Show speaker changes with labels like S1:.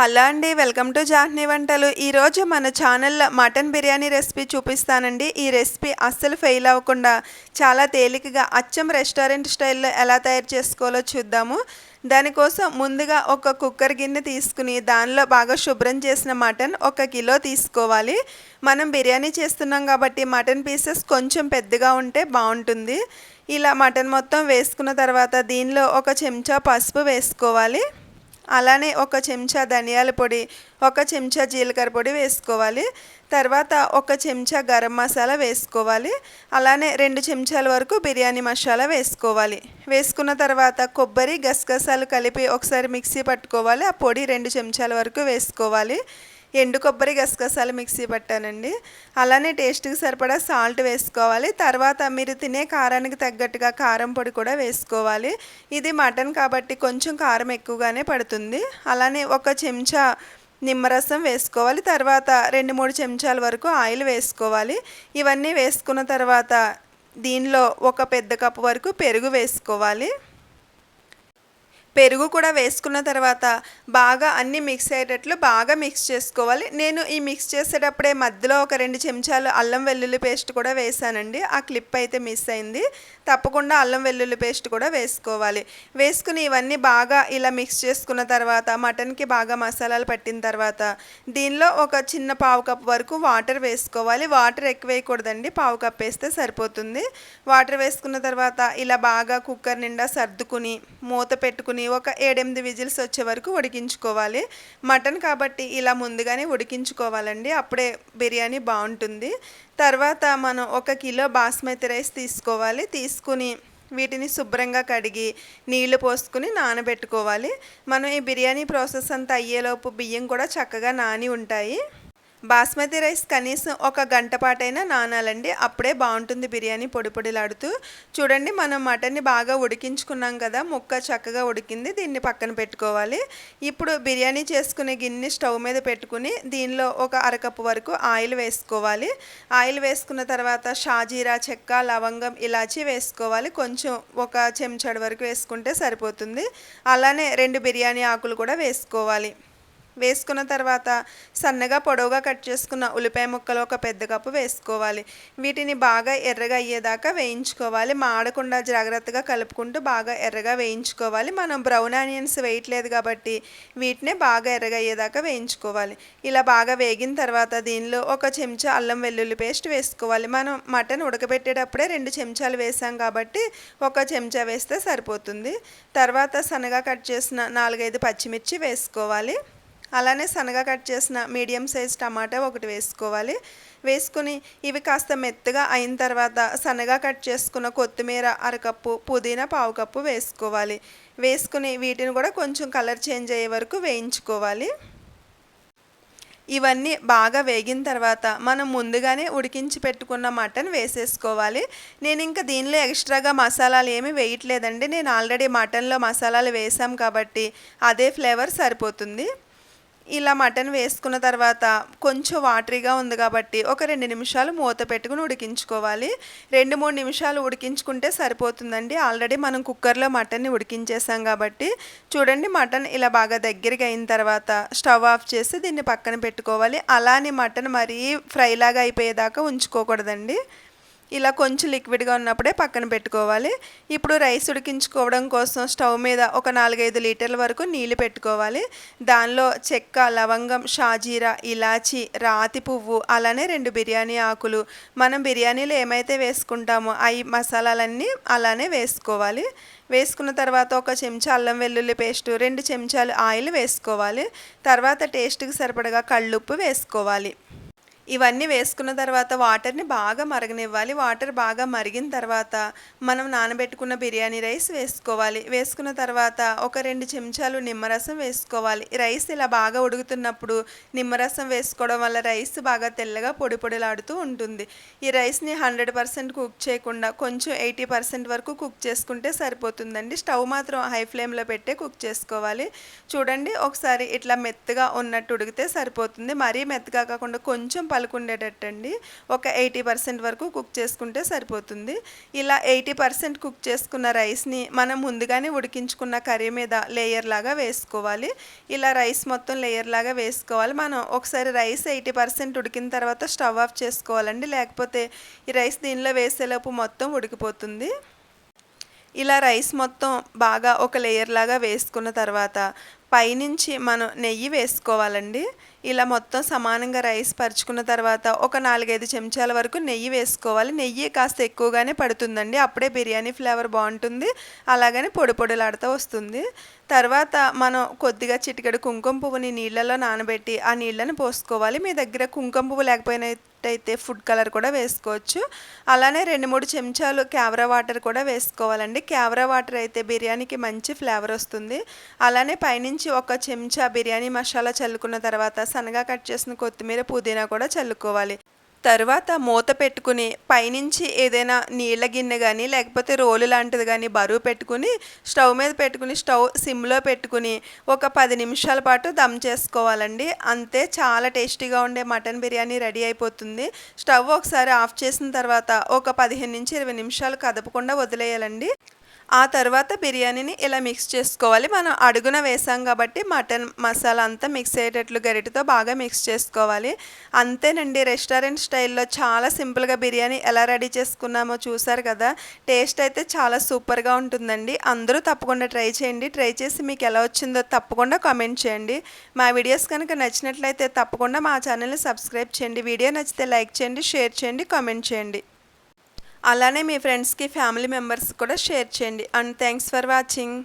S1: Hello అండి welcome to జాహ్నీ వంటలు. ఈరోజు మన ఛానల్లో మటన్ బిర్యానీ రెసిపీ చూపిస్తానండి. ఈ రెసిపీ అస్సలు ఫెయిల్ అవ్వకుండా చాలా తేలికగా అచ్చం రెస్టారెంట్ స్టైల్లో ఎలా తయారు చేసుకోవాలో చూద్దాము. దానికోసం ముందుగా ఒక కుక్కర్ గిన్నె తీసుకుని దానిలో బాగా శుభ్రం చేసిన మటన్ ఒక కిలో తీసుకోవాలి. మనం బిర్యానీ చేస్తున్నాం కాబట్టి మటన్ పీసెస్ కొంచెం పెద్దగా ఉంటే బాగుంటుంది. ఇలా మటన్ మొత్తం వేసుకున్న తర్వాత దీనిలో ఒక చెంచా పసుపు వేసుకోవాలి. అలానే ఒక చెంచా ధనియాల పొడి ఒక చెంచా జీలకర్ర పొడి వేసుకోవాలి. తర్వాత ఒక చెంచా గరం మసాలా వేసుకోవాలి. అలానే రెండు చెంచాల వరకు బిర్యానీ మసాలా వేసుకోవాలి. వేసుకున్న తర్వాత కొబ్బరి గసగసాలు కలిపి ఒకసారి మిక్సీ పట్టుకోవాలి. ఆ పొడి రెండు చెంచాల వరకు వేసుకోవాలి. ఎండు కొబ్బరి గసగసాలు మిక్సీ పట్టానండి. అలానే టేస్ట్కి సరిపడా సాల్ట్ వేసుకోవాలి. తర్వాత మీరు తినే కారానికి తగ్గట్టుగా కారం పొడి కూడా వేసుకోవాలి. ఇది మటన్ కాబట్టి కొంచెం కారం ఎక్కువగానే పడుతుంది. అలానే ఒక చెంచా నిమ్మరసం వేసుకోవాలి. తర్వాత రెండు మూడు చెంచాల వరకు ఆయిల్ వేసుకోవాలి. ఇవన్నీ వేసుకున్న తర్వాత దీనిలో ఒక పెద్ద కప్పు వరకు పెరుగు వేసుకోవాలి. పెరుగు కూడా వేసుకున్న తర్వాత బాగా అన్నీ మిక్స్ అయ్యేటట్లు బాగా మిక్స్ చేసుకోవాలి. నేను ఈ మిక్స్ చేసేటప్పుడే మధ్యలో ఒక రెండు చెంచాలు అల్లం వెల్లుల్లి పేస్ట్ కూడా వేసానండి. ఆ క్లిప్ అయితే మిస్ అయింది. తప్పకుండా అల్లం వెల్లుల్లి పేస్ట్ కూడా వేసుకోవాలి. వేసుకుని ఇవన్నీ బాగా ఇలా మిక్స్ చేసుకున్న తర్వాత మటన్కి బాగా మసాలాలు పట్టిన తర్వాత దీనిలో ఒక చిన్న పావు కప్ వరకు వాటర్ వేసుకోవాలి. వాటర్ ఎక్కువ వేయకూడదండి. పావు కప్ వేస్తే సరిపోతుంది. వాటర్ వేసుకున్న తర్వాత ఇలా బాగా కుక్కర్ నిండా సర్దుకుని మూత పెట్టుకుని ఒక ఏడెనిమిది విజిల్స్ వచ్చే వరకు ఉడికించుకోవాలి. మటన్ కాబట్టి ఇలా ముందుగానే ఉడికించుకోవాలండి. అప్పుడే బిర్యానీ బాగుంటుంది. తర్వాత మనం ఒక కిలో బాస్మతి రైస్ తీసుకోవాలి. తీసుకుని వీటిని శుభ్రంగా కడిగి నీళ్ళు పోసుకుని నానబెట్టుకోవాలి. మనం ఈ బిర్యానీ ప్రాసెస్ అంతా అయ్యేలోపు బియ్యం కూడా చక్కగా నాని ఉంటాయి. బాస్మతి రైస్ కనీసం ఒక గంట పాటైనా నానాలండి. అప్పుడే బాగుంటుంది బిర్యానీ పొడి పొడిలాడుతూ. చూడండి మనం మటన్ని బాగా ఉడికించుకున్నాం కదా ముక్క చక్కగా ఉడికింది దీన్ని పక్కన పెట్టుకోవాలి. ఇప్పుడు బిర్యానీ చేసుకునే గిన్నె స్టవ్ మీద పెట్టుకుని దీనిలో ఒక అరకప్పు వరకు ఆయిల్ వేసుకోవాలి. ఆయిల్ వేసుకున్న తర్వాత షాజీరా చెక్క లవంగం ఇలాచి వేసుకోవాలి. కొంచెం ఒక చెంచాడు వరకు వేసుకుంటే సరిపోతుంది. అలానే రెండు బిర్యానీ ఆకులు కూడా వేసుకోవాలి. వేసుకున్న తర్వాత సన్నగా పొడవుగా కట్ చేసుకున్న ఉల్లిపాయ ముక్కలు ఒక పెద్ద కప్పు వేసుకోవాలి. వీటిని బాగా ఎర్రగా అయ్యేదాకా వేయించుకోవాలి. మాడకుండా జాగ్రత్తగా కలుపుకుంటూ బాగా ఎర్రగా వేయించుకోవాలి. మనం బ్రౌన్ ఆనియన్స్ వేయట్లేదు కాబట్టి వీటినే బాగా ఎర్రగా అయ్యేదాకా వేయించుకోవాలి. ఇలా బాగా వేగిన తర్వాత దీనిలో ఒక చెంచా అల్లం వెల్లుల్లి పేస్ట్ వేసుకోవాలి. మనం మటన్ ఉడకబెట్టేటప్పుడే రెండు చెంచాలు వేసాం కాబట్టి ఒక చెంచా వేస్తే సరిపోతుంది. తర్వాత సన్నగా కట్ చేసిన నాలుగైదు పచ్చిమిర్చి వేసుకోవాలి. అలానే సన్నగా కట్ చేసిన మీడియం సైజ్ టమాటా ఒకటి వేసుకోవాలి. వేసుకుని ఇవి కాస్త మెత్తగా అయిన తర్వాత సన్నగా కట్ చేసుకున్న కొత్తిమీర అరకప్పు పుదీనా పావు కప్పు వేసుకోవాలి. వేసుకుని వీటిని కూడా కొంచెం కలర్ చేంజ్ అయ్యే వరకు వేయించుకోవాలి. ఇవన్నీ బాగా వేగిన తర్వాత మనం ముందుగానే ఉడికించి పెట్టుకున్న మటన్ వేసేసుకోవాలి. నేను ఇంకా దీనిలో ఎక్స్ట్రాగా మసాలాలు ఏమీ వేయట్లేదండి. నేను ఆల్రెడీ మటన్లో మసాలాలు వేసాం కాబట్టి అదే ఫ్లేవర్ సరిపోతుంది. ఇలా మటన్ వేసుకున్న తర్వాత కొంచెం వాటరీగా ఉంది కాబట్టి ఒక రెండు నిమిషాలు మూత పెట్టుకుని ఉడికించుకోవాలి. రెండు మూడు నిమిషాలు ఉడికించుకుంటే సరిపోతుందండి. ఆల్రెడీ మనం కుక్కర్లో మటన్ని ఉడికించేసాం కాబట్టి చూడండి మటన్ ఇలా బాగా దగ్గరికి అయిన తర్వాత స్టవ్ ఆఫ్ చేసి దీన్ని పక్కన పెట్టుకోవాలి. అలానే మటన్ మరీ ఫ్రైలాగా అయిపోయేదాకా ఉంచుకోకూడదండి. ఇలా కొంచెం లిక్విడ్గా ఉన్నప్పుడే పక్కన పెట్టుకోవాలి. ఇప్పుడు రైస్ ఉడికించుకోవడం కోసం స్టవ్ మీద ఒక నాలుగైదు లీటర్ల వరకు నీళ్ళు పెట్టుకోవాలి. దానిలో చెక్క లవంగం షాజీరా ఇలాచి రాతి పువ్వు అలానే రెండు బిర్యానీ ఆకులు. మనం బిర్యానీలో ఏమైతే వేసుకుంటామో అవి మసాలాలన్నీ అలానే వేసుకోవాలి. వేసుకున్న తర్వాత ఒక చెంచా అల్లం వెల్లుల్లి పేస్టు రెండు చెంచాలు ఆయిల్ వేసుకోవాలి. తర్వాత టేస్ట్కి సరిపడగా కళ్ళుప్పు వేసుకోవాలి. ఇవన్నీ వేసుకున్న తర్వాత వాటర్ని బాగా మరగనివ్వాలి. వాటర్ బాగా మరిగిన తర్వాత మనం నానబెట్టుకున్న బిర్యానీ రైస్ వేసుకోవాలి. వేసుకున్న తర్వాత ఒక రెండు చెంచాలు నిమ్మరసం వేసుకోవాలి. రైస్ ఇలా బాగా ఉడుకుతున్నప్పుడు నిమ్మరసం వేసుకోవడం వల్ల రైస్ బాగా తెల్లగా పొడి పొడిలాడుతూ ఉంటుంది. ఈ రైస్ని హండ్రెడ్ పర్సెంట్ కుక్ చేయకుండా కొంచెం ఎయిటీ పర్సెంట్ వరకు కుక్ చేసుకుంటే సరిపోతుందండి. స్టవ్ మాత్రం హై ఫ్లేమ్లో పెట్టే కుక్ చేసుకోవాలి. చూడండి ఒకసారి ఇట్లా మెత్తగా ఉన్నట్టు ఉడికితే సరిపోతుంది. మరీ మెత్తగా కాకుండా కొంచెం పలుకుండేటట్టండి ఒక ఎయిటీ పర్సెంట్ వరకు కుక్ చేసుకుంటే సరిపోతుంది. ఇలా ఎయిటీ పర్సెంట్ కుక్ చేసుకున్న రైస్ని మనం ముందుగానే ఉడికించుకున్న కర్రీ మీద లేయర్ లాగా వేసుకోవాలి. ఇలా రైస్ మొత్తం లేయర్ లాగా వేసుకోవాలి. మనం ఒకసారి రైస్ ఎయిటీ పర్సెంట్ ఉడికిన తర్వాత స్టవ్ ఆఫ్ చేసుకోవాలండి. లేకపోతే ఈ రైస్ దీనిలో వేసేలోపు మొత్తం ఉడికిపోతుంది. ఇలా రైస్ మొత్తం బాగా ఒక లేయర్ లాగా వేసుకున్న తర్వాత పైనుంచి మనం నెయ్యి వేసుకోవాలండి. ఇలా మొత్తం సమానంగా రైస్ పరుచుకున్న తర్వాత ఒక నాలుగైదు చెంచాల వరకు నెయ్యి వేసుకోవాలి. నెయ్యి కాస్త ఎక్కువగానే పడుతుందండి. అప్పుడే బిర్యానీ ఫ్లేవర్ బాగుంటుంది. అలాగని పొడి పొడిలాడుతూ వస్తుంది. తర్వాత మనం కొద్దిగా చిటికెడు కుంకుమ పువ్వుని నీళ్ళలో నానబెట్టి ఆ నీళ్ళని పోసుకోవాలి. మీ దగ్గర కుంకుమ పువ్వు లేకపోయినట్టయితే ఫుడ్ కలర్ కూడా వేసుకోవచ్చు. అలానే రెండు మూడు చెంచాలు క్యావరా వాటర్ కూడా వేసుకోవాలండి. క్యావరా వాటర్ అయితే బిర్యానీకి మంచి ఫ్లేవర్ వస్తుంది. అలానే పైనుంచి ఒక చెంచా బిర్యానీ మసాలా చల్లుకున్న తర్వాత సన్నగా కట్ చేసిన కొత్తిమీర పుదీనా కూడా చల్లుకోవాలి. తర్వాత మూత పెట్టుకుని పైనుంచి ఏదైనా నీళ్ళ గిన్నె కానీ లేకపోతే రోలు లాంటిది కానీ బరువు పెట్టుకుని స్టవ్ మీద పెట్టుకుని స్టవ్ సిమ్లో పెట్టుకుని ఒక పది నిమిషాల పాటు దమ్ చేసుకోవాలండి. అంతే చాలా టేస్టీగా ఉండే మటన్ బిర్యానీ రెడీ అయిపోతుంది. స్టవ్ ఒకసారి ఆఫ్ చేసిన తర్వాత ఒక పదిహేను నుంచి ఇరవై నిమిషాలు కదపకుండా వదిలేయాలండి. ఆ తర్వాత బిర్యానీని ఇలా మిక్స్ చేసుకోవాలి. మనం అడుగున వేసాం కాబట్టి మటన్ మసాలా అంతా మిక్స్ అయ్యేటట్లు గరిటతో బాగా మిక్స్ చేసుకోవాలి. అంతేనండి రెస్టారెంట్ స్టైల్లో చాలా సింపుల్గా బిర్యానీ ఎలా రెడీ చేసుకున్నామో చూసారు కదా. టేస్ట్ అయితే చాలా సూపర్గా ఉంటుందండి. అందరూ తప్పకుండా ట్రై చేయండి. ట్రై చేసి మీకు ఎలా వచ్చిందో తప్పకుండా కామెంట్ చేయండి. మా వీడియోస్ కనుక నచ్చినట్లయితే తప్పకుండా మా ఛానల్ని సబ్స్క్రైబ్ చేయండి. వీడియో నచ్చితే లైక్ చేయండి షేర్ చేయండి కామెంట్ చేయండి. అలానే మీ ఫ్రెండ్స్కి ఫ్యామిలీ మెంబర్స్ కూడా షేర్ చేయండి. And thanks for watching